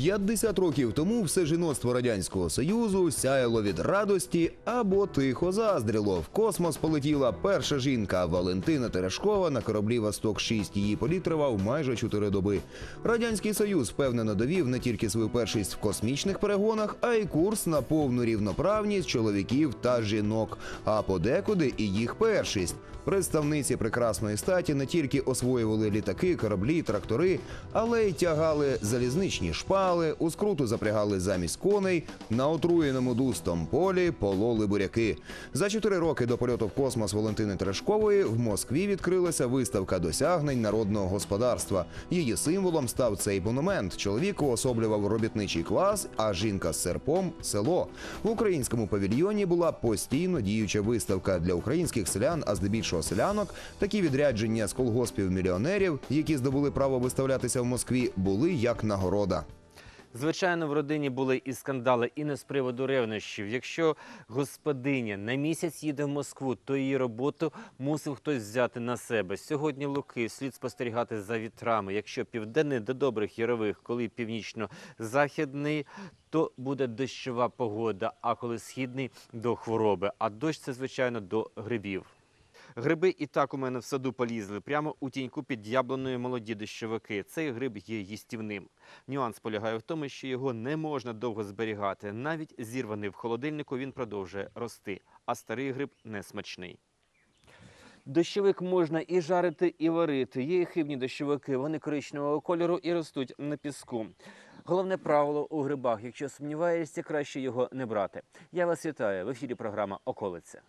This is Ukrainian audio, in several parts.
50 років тому все жіноцтво радянського союзу сяяло від радості або тихо заздріло. В космос полетіла перша жінка Валентина Терешкова на кораблі Восток 6 Її політ тривав майже 4 доби. Радянський союз впевнено довів не тільки свою першість в космічних перегонах, а й курс на повну рівноправність чоловіків та жінок. А подекуди і їх першість. Представниці прекрасної статі не тільки освоювали літаки, кораблі, трактори, але й тягали залізничні шпали, у скруту запрягали замість коней, на отруєному дустом полі пололи буряки. За чотири роки до польоту в космос Валентини Терешкової в Москві відкрилася виставка досягнень народного господарства. Її символом став цей монумент. Чоловік уособлював робітничий клас, а жінка з серпом село. В українському павільйоні була постійно діюча виставка для українських селян, а здебільшого селянок. Такі відрядження з колгоспів мільйонерів, які здобули право виставлятися в Москві, були як нагорода. Звичайно, в родині були і скандали, і не з приводу ревнощів. Якщо господиня на місяць їде в Москву, то її роботу мусив хтось взяти на себе. Сьогодні луки слід спостерігати за вітрами. Якщо південний до добрих ярових, коли північно-західний, то буде дощова погода, а коли східний до хвороби. А дощ це звичайно до грибів. Гриби і так у мене в саду полізли прямо у тіньку під яблуною молоді дощовики. Цей гриб є їстівним. Нюанс полягає в тому, що його не можна довго зберігати. Навіть зірваний в холодильнику він продовжує рости, а старий гриб не смачний. Дощовик можна і жарити, і варити. Є і хибні дощовики, вони коричневого кольору і ростуть на піску. Головне правило у грибах: якщо сумніваєшся, краще його не брати. Я вас вітаю в ефірі. Програма Околиця.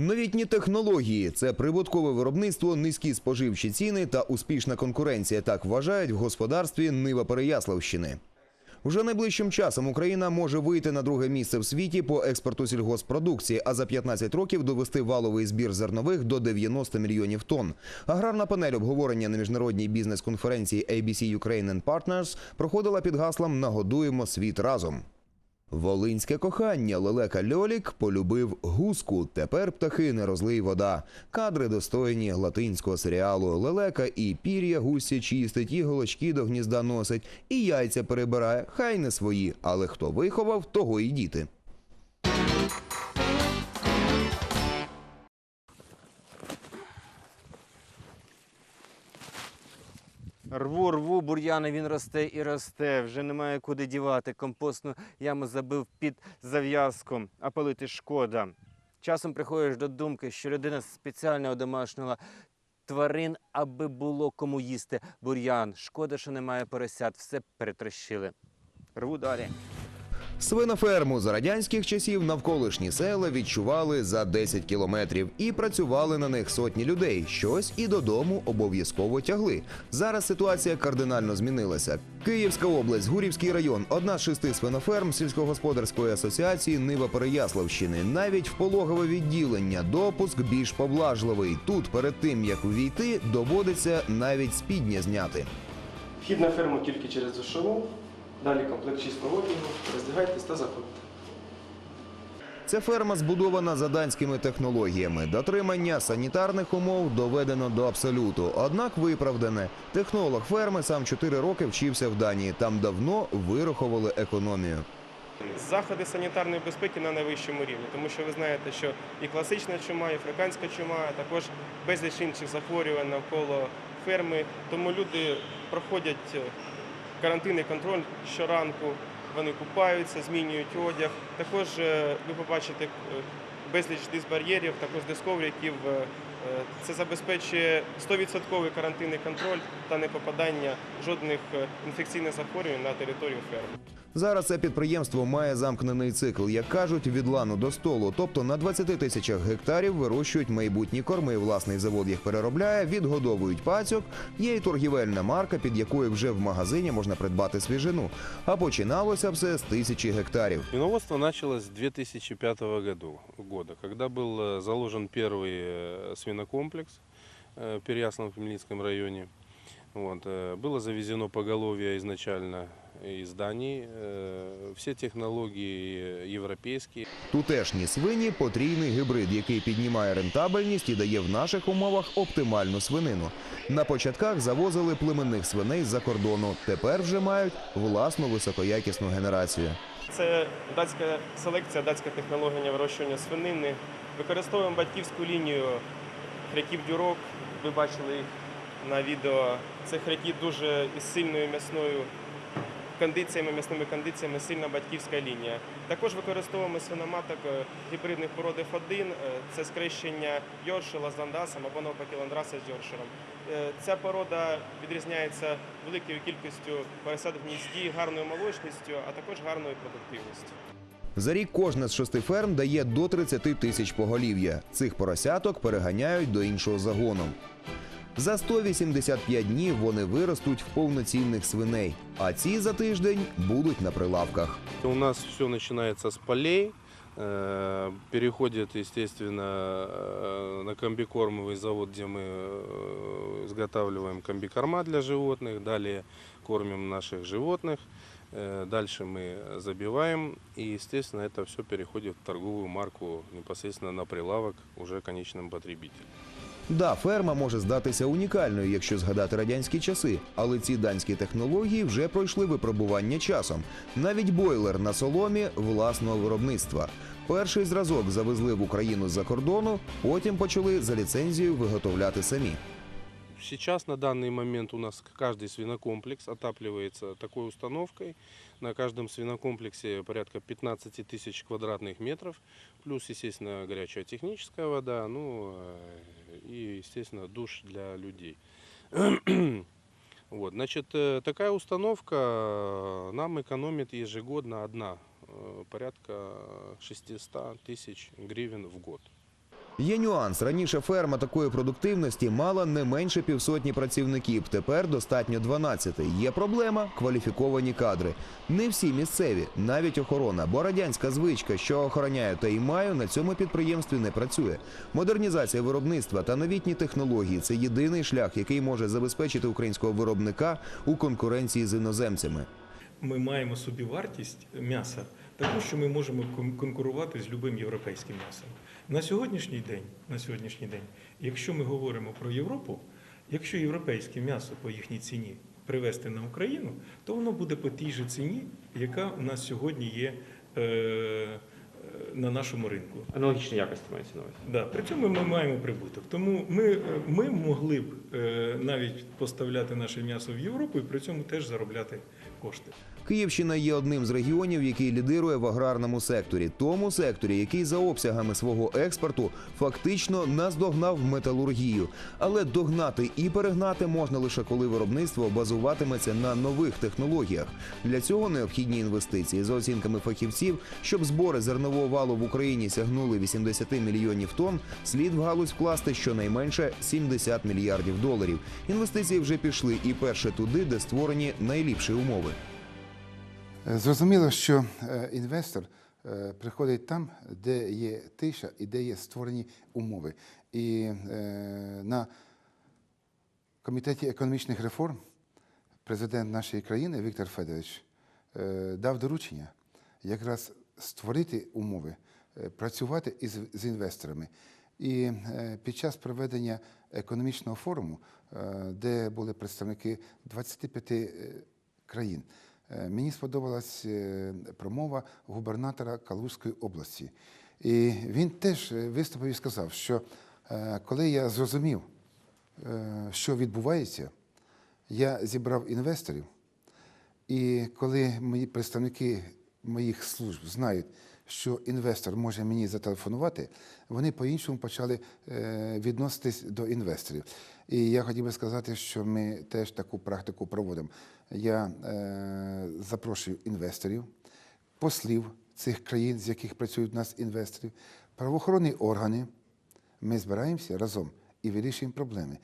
Новітні технології це прибуткове виробництво, низькі споживчі ціни та успішна конкуренція. Так вважають в господарстві Нива Переяславщини. Вже найближчим часом Україна може вийти на друге місце в світі по експорту сільгоспродукції, а за 15 років довести валовий збір зернових до 90 мільйонів тонн. Аграрна панель обговорення на міжнародній бізнес-конференції ABC Ukraine and Partners проходила під гаслом Нагодуємо світ разом. Волинське кохання Лелека Льолік полюбив гуску. Тепер птахи не розлий вода. Кадри достойні латинського серіалу. Лелека і пір'я гусі чистить, і голочки до гнізда носить, і яйця перебирає. Хай не свої, але хто виховав, того і діти. Рву, рву, бур'яни він росте і росте. Вже немає куди дівати. Компостну яму забив під зав'язку, а палити шкода. Часом приходиш до думки, що людина спеціально одомашнила тварин, аби було кому їсти бур'ян. Шкода, що немає поросят, все перетрощили. Рву далі. Свиноферму за радянських часів навколишні села відчували за 10 кілометрів і працювали на них сотні людей. Щось і додому обов'язково тягли. Зараз ситуація кардинально змінилася. Київська область, Гурівський район, одна з шести свиноферм сільськогосподарської асоціації Нива Переяславщини. Навіть в пологове відділення допуск більш поблажливий. Тут перед тим як увійти, доводиться навіть спідня зняти. Вхід на ферму тільки через душову, далі комплект чистого одягу, роздягайтесь та заходьте. Ця ферма збудована за данськими технологіями. Дотримання санітарних умов доведено до абсолюту. Однак виправдане. Технолог ферми сам 4 роки вчився в Данії. Там давно вирахували економію. Заходи санітарної безпеки на найвищому рівні, тому що ви знаєте, що і класична чума, і африканська чума, а також безліч інших захворювань навколо ферми. Тому люди проходять е, карантинний контроль щоранку, вони купаються, змінюють одяг. Також е, ви побачите е, безліч дисбар'єрів, також дисковриків. Е, Це забезпечує 100% карантинний контроль та непопадання жодних е, інфекційних захворювань на територію ферми. Зараз це підприємство має замкнений цикл, як кажуть, від лану до столу. Тобто на 20 тисячах гектарів вирощують майбутні корми. Власний завод їх переробляє, відгодовують пацьок. Є й торгівельна марка, під якою вже в магазині можна придбати свіжину. А починалося все з тисячі гектарів. Виноводство началось с 2005 году, года, когда был э, заложен первый э, свинокомплекс э, в Переяславном-Хмельницком районе. Вот, э, было завезено поголовье изначально из Дании. Э, Все технологии европейские. Тутешні свині потрійний гибрид, який піднімає рентабельність і дає в наших умовах оптимальну свинину. На початках завозили племенних свиней з-за кордону. Тепер вже мають власну високоякісну генерацію. Це датська селекція, датська технологія вирощування свинини. Використовуємо батьківську лінію хряків дюрок. Ви бачили їх на відео. Це хряки дуже із сильною м'ясною кондиціями, м'ясними кондиціями, сильна батьківська лінія. Також використовуємо свиноматок е, гібридних пород F1. Е, Це скрещення Йоршила з ландасом або навпаки ландраса з Йорширом. Е, Ця порода відрізняється великою кількістю поросят в гнізді, гарною молочністю, а також гарною продуктивністю. За рік кожна з шести ферм дає до 30 тисяч поголів'я. Цих поросяток переганяють до іншого загону. За 185 днів вони виростуть в повноцінних свиней, а ці за тиждень будуть на прилавках. У нас все начинается с полей, э, переходит, естественно, э, на комбикормовый завод, где мы э, изготавливаем комбикорма для животных, далее кормим наших животных, э, дальше мы забиваем, и, естественно, это все переходит в торговую марку непосредственно на прилавок уже конечным потребителям. Да, ферма може здатися унікальною, якщо згадати радянські часи, але ці данські технології вже пройшли випробування часом. Навіть бойлер на соломі власного виробництва. Перший зразок завезли в Україну з-за кордону, потім почали за ліцензією виготовляти самі. Сейчас на данный момент у нас каждый свинокомплекс отапливается такой установкой. На каждом свинокомплексе порядка 15 тысяч квадратных метров, плюс, естественно, горячая техническая вода, ну э, и, естественно, душ для людей. Вот, значит, э, такая установка э, нам экономит ежегодно одна порядка 600 тысяч гривен в год. Є нюанс. Раніше ферма такої продуктивності мала не менше півсотні працівників. Тепер достатньо 12. Є проблема кваліфіковані кадри. Не всі місцеві, навіть охорона, бо радянська звичка, що охороняю та й маю, на цьому підприємстві не працює. Модернізація виробництва та новітні технології це єдиний шлях, який може забезпечити українського виробника у конкуренції з іноземцями. ми маємо собі вартість м'яса, таку, що ми можемо конкурувати з любим європейським м'ясом. На сьогоднішній день, на сьогоднішній день, якщо ми говоримо про Європу, якщо європейське м'ясо по їхній ціні привезти на Україну, то воно буде по тій же ціні, яка у нас сьогодні є е, на нашому ринку. Аналогічні якості мається на увазі. Да, при цьому ми маємо прибуток. Тому ми, е, ми могли б е, навіть поставляти наше м'ясо в Європу і при цьому теж заробляти кошти. Київщина є одним з регіонів, який лідирує в аграрному секторі, тому секторі, який за обсягами свого експорту фактично наздогнав металургію. Але догнати і перегнати можна лише коли виробництво базуватиметься на нових технологіях. Для цього необхідні інвестиції. За оцінками фахівців, щоб збори зернового валу в Україні сягнули 80 мільйонів тонн, слід в галузь вкласти щонайменше 70 мільярдів доларів. Інвестиції вже пішли і перше туди, де створені найліпші умови. Е, Зрозуміло, що е, інвестор е, приходить там, де є тиша і де є створені умови. І на комітеті економічних реформ президент нашої країни Віктор Федорович дав доручення якраз створити умови, працювати із з інвесторами. І під час проведення економічного форуму, де були представники 25 е, країн, мені сподобалась е, промова губернатора Калужської області. І він теж е, виступив і сказав, що е, коли я зрозумів, е, що відбувається, я зібрав інвесторів. І коли мої представники моїх служб знають, що інвестор може мені зателефонувати, вони по-іншому почали е, відноситись до інвесторів. І я хотів би сказати, що ми теж таку практику проводимо. Я е, запрошую інвесторів, послів цих країн, з яких працюють у нас інвесторів, правоохоронні органи. Ми збираємося разом і вирішуємо проблеми.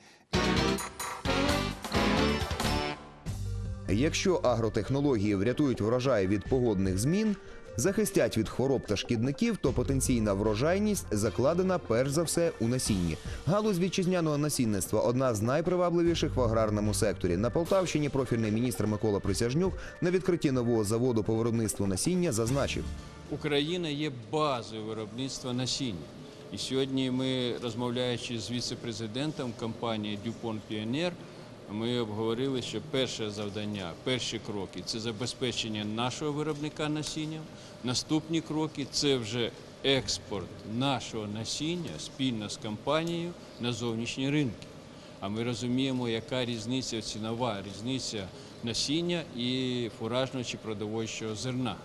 Якщо агротехнології врятують врожай від погодних змін, захистять від хвороб та шкідників, то потенційна врожайність закладена перш за все у насінні. Галузь вітчизняного насінництва одна з найпривабливіших в аграрному секторі. На Полтавщині профільний міністр Микола Присяжнюк на відкритті нового заводу по виробництву насіння зазначив. Україна є базою виробництва насіння. І сьогодні ми, розмовляючи з віце-президентом компанії DuPont Pioneer, ми обговорили, що перше завдання, перші кроки це забезпечення нашого виробника насіння. Наступні кроки це вже експорт нашого насіння спільно з компанією на зовнішні ринки. А ми розуміємо, яка різниця, цінова різниця насіння і фуражного чи продовольчого зерна.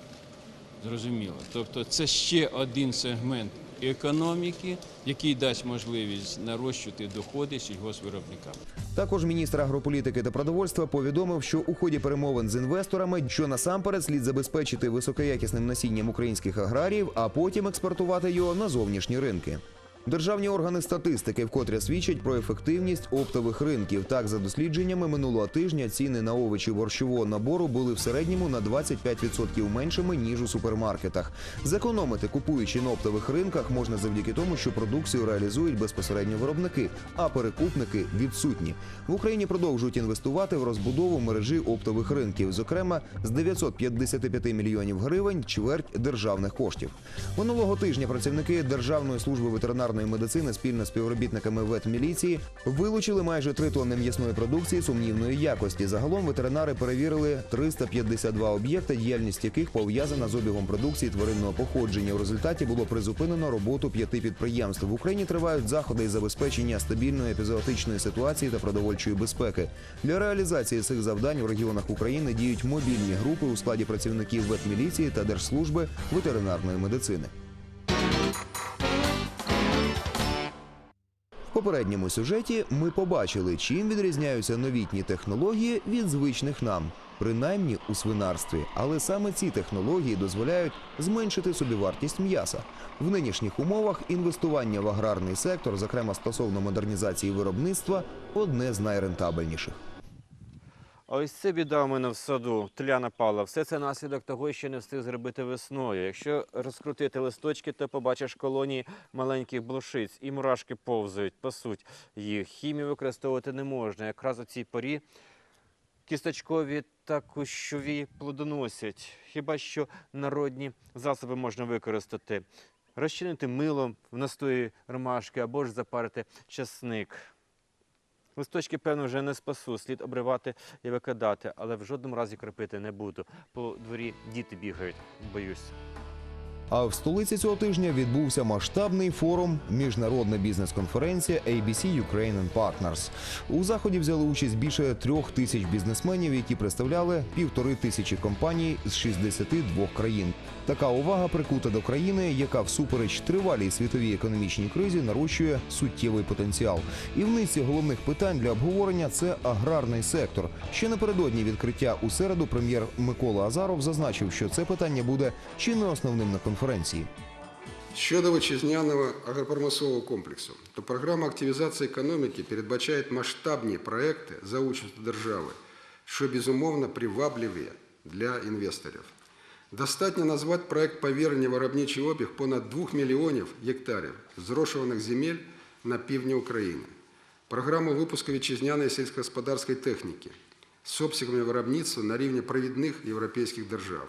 Зрозуміло. Тобто це ще один сегмент економіки, який дасть можливість нарощувати доходи сільгоспвиробникам. Також міністр агрополітики та продовольства повідомив, що у ході перемовин з інвесторами, що насамперед слід забезпечити високоякісним насінням українських аграріїв, а потім експортувати його на зовнішні ринки. Державні органи статистики вкотре свідчать про ефективність оптових ринків. Так, за дослідженнями минулого тижня ціни на овочі борщового набору були в середньому на 25% меншими ніж у супермаркетах. Зекономити, купуючи на оптових ринках, можна завдяки тому, що продукцію реалізують безпосередньо виробники, а перекупники відсутні. В Україні продовжують інвестувати в розбудову мережі оптових ринків. Зокрема, з 955 мільйонів гривень чверть державних коштів. Минулого тижня працівники Державної служби ветеринарної медицини спільно з співробітниками ветміліції вилучили майже три тонни м'ясної продукції сумнівної якості. Загалом ветеринари перевірили 352 об'єкти, діяльність яких пов'язана з обігом продукції тваринного походження. У результаті було призупинено роботу п'яти підприємств. В Україні тривають заходи із забезпечення стабільної епізоотичної ситуації та продовольчої безпеки. Для реалізації цих завдань у регіонах України діють мобільні групи у складі працівників ветміліції та держслужби ветеринарної медицини. Попередньому сюжеті ми побачили, чим відрізняються новітні технології від звичних нам, принаймні у свинарстві. Але саме ці технології дозволяють зменшити собівартість м'яса. В нинішніх умовах інвестування в аграрний сектор, зокрема стосовно модернізації виробництва, одне з найрентабельніших. А ось це біда у мене в саду, тля напала. Все це наслідок того, що не встиг зробити весною. Якщо розкрутити листочки, то побачиш колонії маленьких блошиць і мурашки повзають, пасуть їх. Хімію використовувати не можна. Якраз у цій порі кісточкові та кущові плодоносять. Хіба що народні засоби можна використати. Розчинити милом в настої ромашки або ж запарити часник. Листочки, певно, вже не спасу, слід обривати і викидати, але в жодному разі крепити не буду. По дворі діти бігають, боюсь. А в столиці цього тижня відбувся масштабний форум Міжнародна бізнес-конференція ABC Ukraine and Partners. У заході взяли участь більше трьох тисяч бізнесменів, які представляли півтори тисячі компаній з 62 країн. Така увага прикута до країни, яка всупереч тривалій світовій економічній кризі нарощує суттєвий потенціал. І в низці головних питань для обговорення це аграрний сектор. Ще напередодні відкриття у середу прем'єр Микола Азаров зазначив, що це питання буде чи не основним на конференції. Щодо вітчизняного агропромислового комплексу, то програма активізації економіки передбачає масштабні проекти за участю держави, що безумовно привабливі для інвесторів. Достатньо назвати проект повернення в виробничий обіг понад 2 мільйонів гектарів зрошуваних земель на півдні України, програму випуску вітчизняної сільськогосподарської техніки з обсягами виробництва на рівні провідних європейських держав.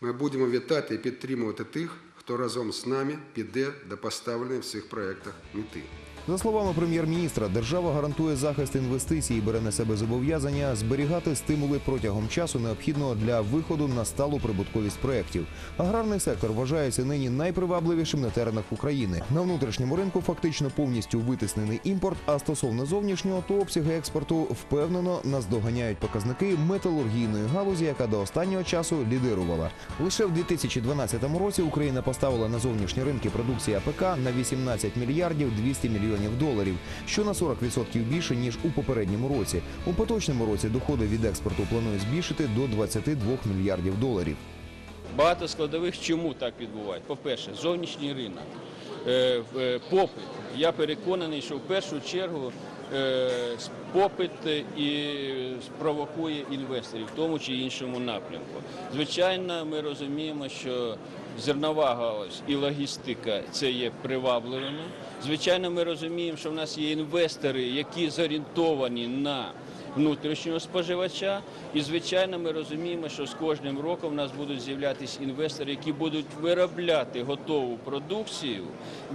Ми будемо вітати і підтримувати тих, хто разом з нами піде до поставленої в цих проєктах мети. За словами прем'єр-міністра, держава гарантує захист інвестицій і бере на себе зобов'язання зберігати стимули протягом часу, необхідного для виходу на сталу прибутковість проєктів. Аграрний сектор вважається нині найпривабливішим на теренах України. На внутрішньому ринку фактично повністю витиснений імпорт. А стосовно зовнішнього, то обсяги експорту впевнено наздоганяють показники металургійної галузі, яка до останнього часу лідирувала. Лише в 2012 році Україна поставила на зовнішні ринки продукції АПК на 18 мільярдів 200 мільйонів доларів, що на 40% більше ніж у попередньому році. У поточному році доходи від експорту планують збільшити до 22 мільярдів доларів. Багато складових чому так відбувається? По-перше, зовнішній ринок. е, е, попит. Я переконаний, що в першу чергу е, попит і спровокує інвесторів в тому чи іншому напрямку. Звичайно, ми розуміємо, що зернова галузь і логістика це є привабливими. Звичайно, ми розуміємо, що в нас є інвестори, які зорієнтовані на внутрішнього споживача. І, звичайно, ми розуміємо, що з кожним роком в нас будуть з'являтися інвестори, які будуть виробляти готову продукцію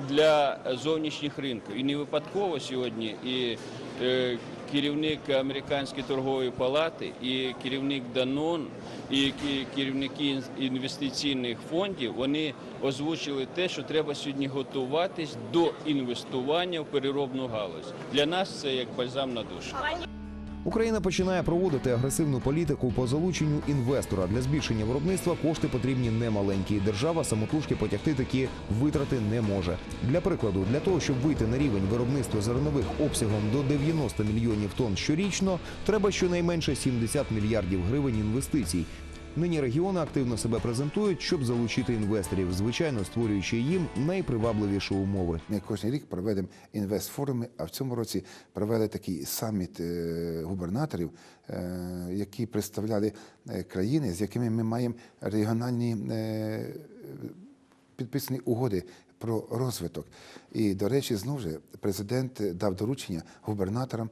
для зовнішніх ринків. І не випадково сьогодні і е, керівник Американської торгової палати, і керівник Данон, і керівники ін- інвестиційних фондів вони озвучили те, що треба сьогодні готуватись до інвестування в переробну галузь. Для нас це як бальзам на душу. Україна починає проводити агресивну політику по залученню інвестора для збільшення виробництва. Кошти потрібні немаленькі. Держава самотужки потягти такі витрати не може. Для прикладу, для того, щоб вийти на рівень виробництва зернових обсягом до 90 мільйонів тонн щорічно, треба щонайменше 70 мільярдів гривень інвестицій. Нині регіони активно себе презентують, щоб залучити інвесторів, звичайно створюючи їм найпривабливіші умови. Ми кожен рік проведемо інвестфоруми, а в цьому році провели такий саміт е, губернаторів, е, які представляли е, країни, з якими ми маємо регіональні підписані угоди про розвиток. І, до речі, знову ж президент дав доручення губернаторам,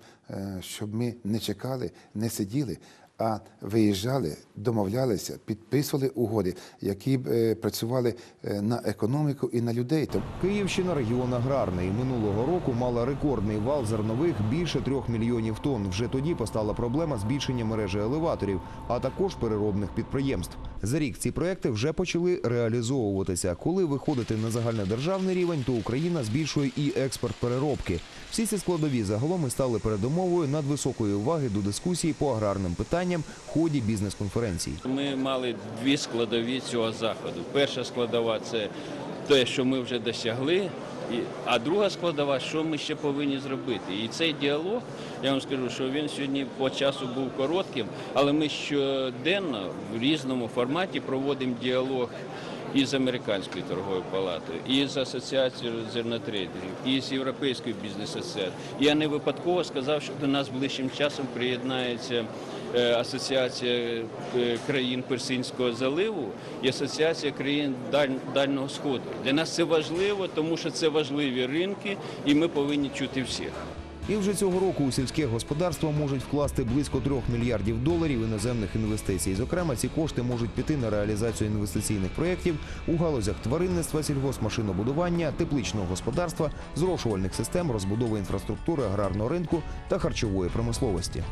щоб ми не чекали, не сиділи. А виїжджали, домовлялися, підписували угоди, які б е, працювали е, на економіку і на людей. Київщина регіон аграрний. Минулого року мала рекордний вал зернових більше трьох мільйонів тонн. Вже тоді постала проблема збільшення мережі елеваторів, а також переробних підприємств. За рік ці проекти вже почали реалізовуватися. Коли виходити на загальнодержавний рівень, то Україна збільшує і експорт переробки. Всі ці складові загалом стали передумовою надвисокої уваги до дискусії по аграрним питанням в ході бізнес-конференцій. Ми мали дві складові цього заходу. Перша складова це те, що ми вже досягли. А друга складова, що ми ще повинні зробити. І цей діалог, я вам скажу, що він сьогодні по часу був коротким, але ми щоденно в різному форматі проводимо діалог і з американською торговою палатою, і з асоціацією зернотрейдерів, і з європейською бізнес асоціацією. Я не випадково сказав, що до нас ближчим часом приєднається асоціація е, країн Персинського заливу і асоціація країн Даль- Дальнього Сходу. Для нас це важливо, тому що це важливі ринки, і ми повинні чути всіх. І вже цього року у сільське господарство можуть вкласти близько трьох мільярдів доларів іноземних інвестицій. Зокрема, ці кошти можуть піти на реалізацію інвестиційних проєктів у галузях тваринництва, сільгоспмашинобудування, тепличного господарства, зрошувальних систем, розбудови інфраструктури, аграрного ринку та харчової промисловості.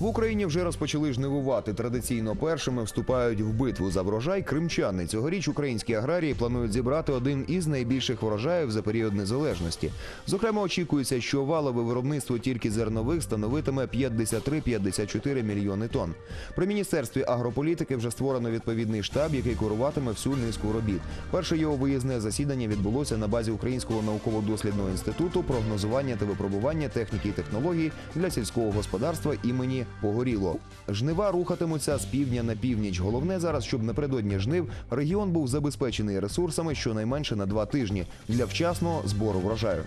В Україні вже розпочали жнивувати. Традиційно першими вступають в битву за врожай кримчани. Цьогоріч українські аграрії планують зібрати один із найбільших врожаїв за період незалежності. Зокрема, очікується, що валове виробництво тільки зернових становитиме 53-54 мільйони тонн. При міністерстві агрополітики вже створено відповідний штаб, який куруватиме всю низку робіт. Перше його виїзне засідання відбулося на базі Українського науково-дослідного інституту прогнозування та випробування техніки і технологій для сільського господарства імені Погоріло. Жнива рухатимуться з півдня на північ. Головне зараз, щоб напередодні жнив регіон був забезпечений ресурсами щонайменше на два тижні для вчасного збору врожаю.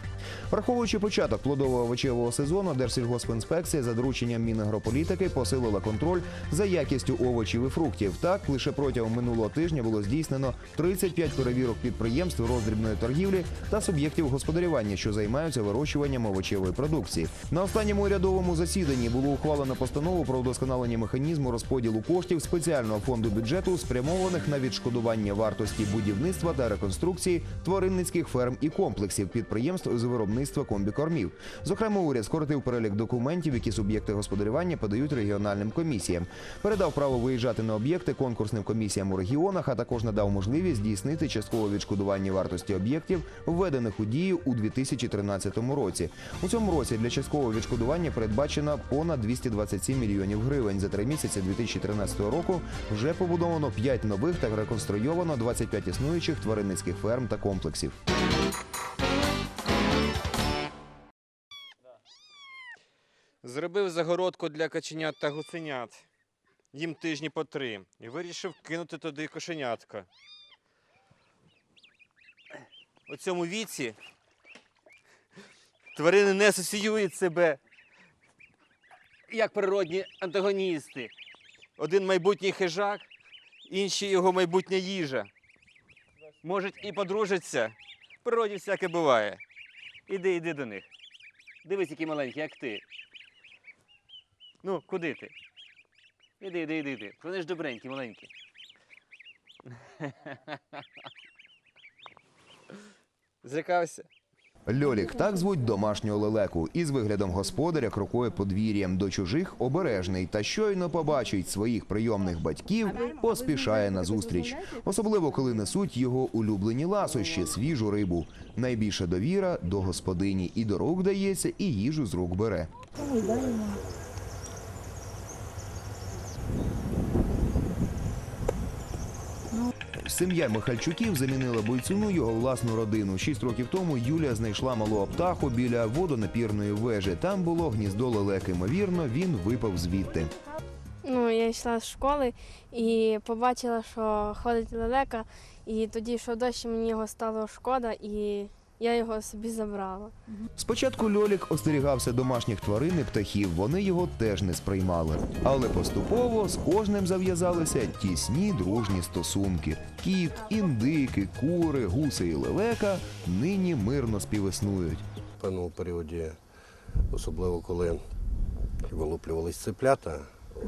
Враховуючи початок плодово-овочевого сезону, Держсільгоспінспекція за дорученням Мінагрополітики посилила контроль за якістю овочів і фруктів. Так, лише протягом минулого тижня було здійснено 35 перевірок підприємств роздрібної торгівлі та суб'єктів господарювання, що займаються вирощуванням овочевої продукції. На останньому урядовому засіданні було ухвалено постанову про удосконалення механізму розподілу коштів спеціального фонду бюджету, спрямованих на відшкодування вартості будівництва та реконструкції тваринницьких ферм і комплексів підприємств з виробництва комбікормів. Зокрема, уряд скоротив перелік документів, які суб'єкти господарювання подають регіональним комісіям. Передав право виїжджати на об'єкти конкурсним комісіям у регіонах, а також надав можливість здійснити часткове відшкодування вартості об'єктів, введених у дію у 2013 році. У цьому році для часткового відшкодування передбачено понад 227 мільйонів гривень. За три місяці 2013 року вже побудовано 5 нових та реконструйовано 25 існуючих тваринницьких ферм та комплексів. Зробив загородку для каченят та гусенят. Їм тижні по три. І вирішив кинути туди кошенятка. у цьому віці тварини не асоціюють себе як природні антагоністи. Один майбутній хижак, інший його майбутня їжа. Можуть і подружаться. В природі всяке буває. Іди, іди до них. Дивись, який маленький, як ти. Ну, куди ти? Іди, іди, іди, іди. Вони ж добренькі, маленькі. Злякався? Льолік так звуть домашнього лелеку. Із виглядом господаря крокує подвір'ям до чужих обережний та щойно побачить своїх прийомних батьків, поспішає на зустріч. Особливо коли несуть його улюблені ласощі, свіжу рибу. Найбільша довіра до господині і до рук дається, і їжу з рук бере. Сім'я Михальчуків замінила бойцюну його власну родину. Шість років тому Юлія знайшла малого птаху біля водонапірної вежі. Там було гніздо лелеки. Ймовірно, він випав звідти. Ну, я йшла з школи і побачила, що ходить лелека, і тоді що дощ, мені його стало шкода, і я його собі забрала. Спочатку Льолік остерігався домашніх тварин і птахів. Вони його теж не сприймали. Але поступово з кожним зав'язалися тісні дружні стосунки. Кіт, індики, кури, гуси і лелека нині мирно співіснують. В певному періоді, особливо коли вилуплювались цеплята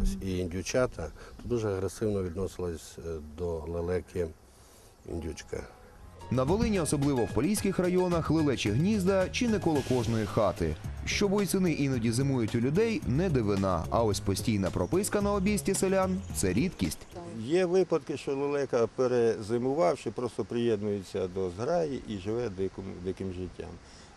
ось, і індючата, то дуже агресивно відносилась е, до лелеки індючка. На Волині, особливо в поліських районах, лелечі гнізда чи не коло кожної хати. Що бойцини іноді зимують у людей, не дивина. А ось постійна прописка на обійсті селян це рідкість. Є випадки, що лелека, перезимувавши, просто приєднується до зграї і живе диким, диким життям.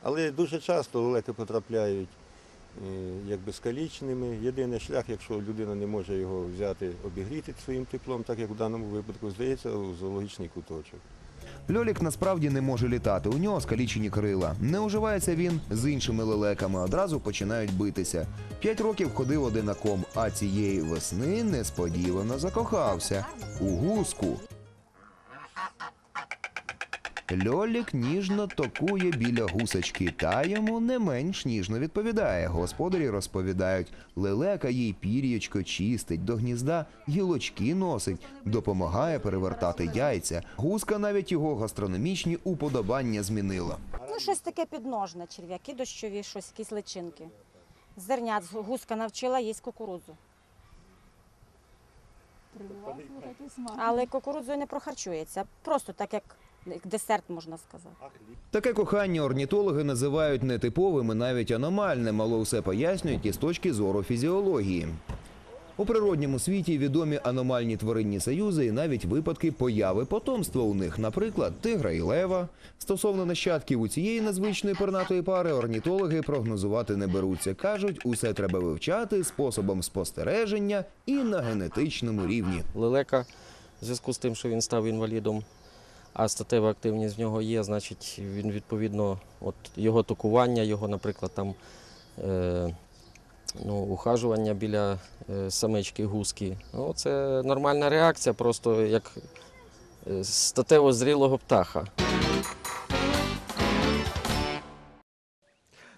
Але дуже часто лелеки потрапляють е, якби скалічними. Єдиний шлях, якщо людина не може його взяти, обігріти своїм теплом, так як в даному випадку здається, у зоологічний куточок. Льолік насправді не може літати. У нього скалічені крила. Не уживається він з іншими лелеками. Одразу починають битися. П'ять років ходив одинаком, а цієї весни несподівано закохався у гуску. Льолік ніжно токує біля гусочки, та йому не менш ніжно відповідає. Господарі розповідають, лелека їй пір'ячко чистить, до гнізда гілочки носить, допомагає перевертати яйця. Гуска навіть його гастрономічні уподобання змінила. Ну, щось таке підножне, черв'яки дощові, щось, якісь личинки. Зернят гуска навчила їсть кукурудзу. Але кукурудзою не прохарчується, просто так як, як десерт, можна сказати. Таке кохання орнітологи називають нетиповим і навіть аномальним, але все пояснюють із точки зору фізіології. У природньому світі відомі аномальні тваринні союзи і навіть випадки появи потомства у них, наприклад, тигра і лева. Стосовно нащадків у цієї незвичної пернатої пари орнітологи прогнозувати не беруться. кажуть, усе треба вивчати способом спостереження і на генетичному рівні. Лелека, в зв'язку з тим, що він став інвалідом, а статева активність в нього є, значить він відповідно, от його токування, його, наприклад, там е, ну, ухажування біля е, самички гуски. Ну, це нормальна реакція, просто як е, статево зрілого птаха.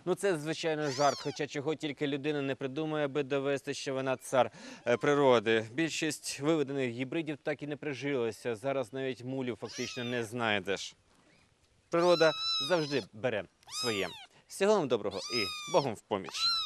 Ну це звичайно жарт, хоча чого тільки людина не придумає, аби довести, що вона цар е, природи. Більшість виведених гібридів так і не прижилося. Зараз навіть мулів фактично не знайдеш. Природа завжди бере своє. Всього вам доброго і Богом в поміч.